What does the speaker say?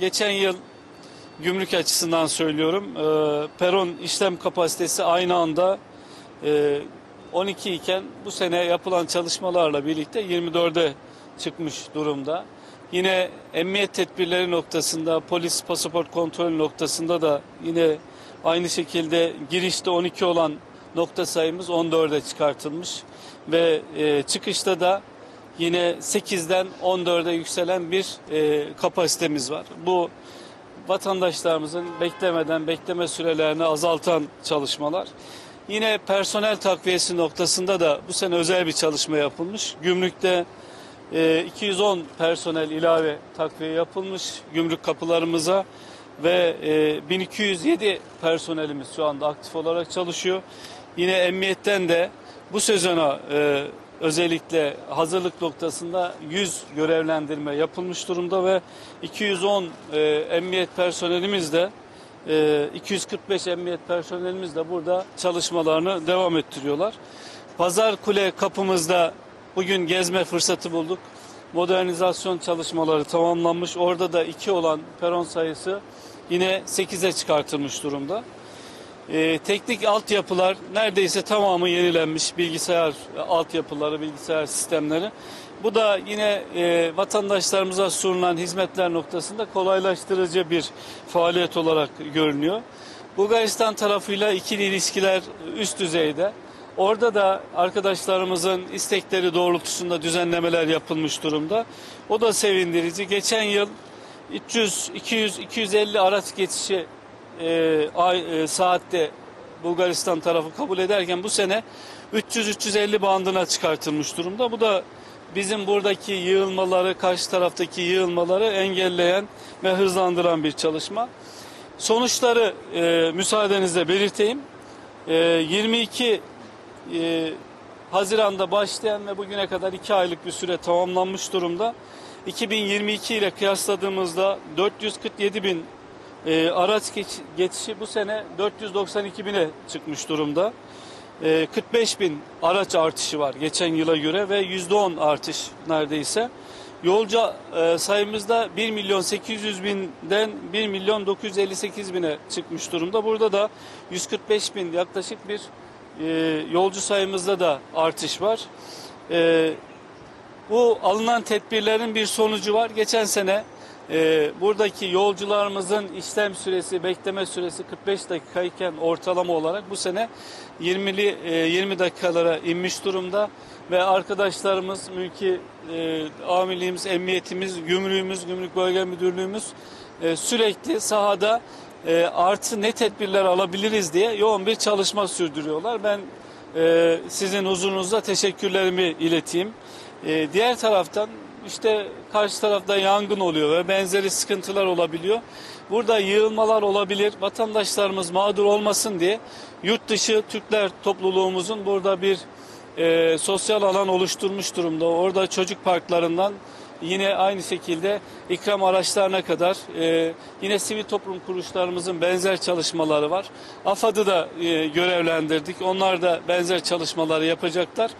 Geçen yıl gümrük açısından söylüyorum. E, peron işlem kapasitesi aynı anda e, 12 iken bu sene yapılan çalışmalarla birlikte 24'e çıkmış durumda. Yine emniyet tedbirleri noktasında, polis pasaport kontrol noktasında da yine aynı şekilde girişte 12 olan nokta sayımız 14'e çıkartılmış ve e, çıkışta da yine 8'den 14'e yükselen bir e, kapasitemiz var. Bu vatandaşlarımızın beklemeden bekleme sürelerini azaltan çalışmalar. Yine personel takviyesi noktasında da bu sene özel bir çalışma yapılmış. Gümrükte e, 210 personel ilave takviye yapılmış gümrük kapılarımıza ve e, 1207 personelimiz şu anda aktif olarak çalışıyor. Yine emniyetten de bu sezona e, özellikle hazırlık noktasında 100 görevlendirme yapılmış durumda ve 210 e, emniyet personelimiz de e, 245 emniyet personelimiz de burada çalışmalarını devam ettiriyorlar. Pazar Kule kapımızda bugün gezme fırsatı bulduk. Modernizasyon çalışmaları tamamlanmış. Orada da 2 olan peron sayısı yine 8'e çıkartılmış durumda. Ee, teknik altyapılar neredeyse tamamı yenilenmiş bilgisayar altyapıları, bilgisayar sistemleri. Bu da yine e, vatandaşlarımıza sunulan hizmetler noktasında kolaylaştırıcı bir faaliyet olarak görünüyor. Bulgaristan tarafıyla ikili ilişkiler üst düzeyde. Orada da arkadaşlarımızın istekleri doğrultusunda düzenlemeler yapılmış durumda. O da sevindirici. Geçen yıl 300, 200, 250 araç geçişi e, ay, e, saatte Bulgaristan tarafı kabul ederken bu sene 300-350 bandına çıkartılmış durumda. Bu da bizim buradaki yığılmaları, karşı taraftaki yığılmaları engelleyen ve hızlandıran bir çalışma. Sonuçları e, müsaadenizle belirteyim. E, 22 e, Haziran'da başlayan ve bugüne kadar 2 aylık bir süre tamamlanmış durumda. 2022 ile kıyasladığımızda 447 bin e, araç geç, geçişi bu sene 492 bine çıkmış durumda. E, 45 bin araç artışı var geçen yıla göre ve %10 artış neredeyse. Yolcu e, sayımızda 1 milyon 800 binden 1 milyon 958 bine çıkmış durumda. Burada da 145 bin yaklaşık bir e, yolcu sayımızda da artış var. E, bu alınan tedbirlerin bir sonucu var. Geçen sene e, buradaki yolcularımızın işlem süresi, bekleme süresi 45 dakikayken ortalama olarak bu sene 20'li e, 20 dakikalara inmiş durumda ve arkadaşlarımız, mülki e, amirliğimiz, emniyetimiz, gümrüğümüz, gümrük bölge müdürlüğümüz e, sürekli sahada e, artı ne tedbirler alabiliriz diye yoğun bir çalışma sürdürüyorlar. Ben e, sizin huzurunuzda teşekkürlerimi ileteyim. E, diğer taraftan işte karşı tarafta yangın oluyor ve benzeri sıkıntılar olabiliyor. Burada yığılmalar olabilir. Vatandaşlarımız mağdur olmasın diye yurt dışı Türkler topluluğumuzun burada bir e, sosyal alan oluşturmuş durumda. Orada çocuk parklarından yine aynı şekilde ikram araçlarına kadar e, yine sivil toplum kuruluşlarımızın benzer çalışmaları var. AFAD'ı da e, görevlendirdik. Onlar da benzer çalışmaları yapacaklar.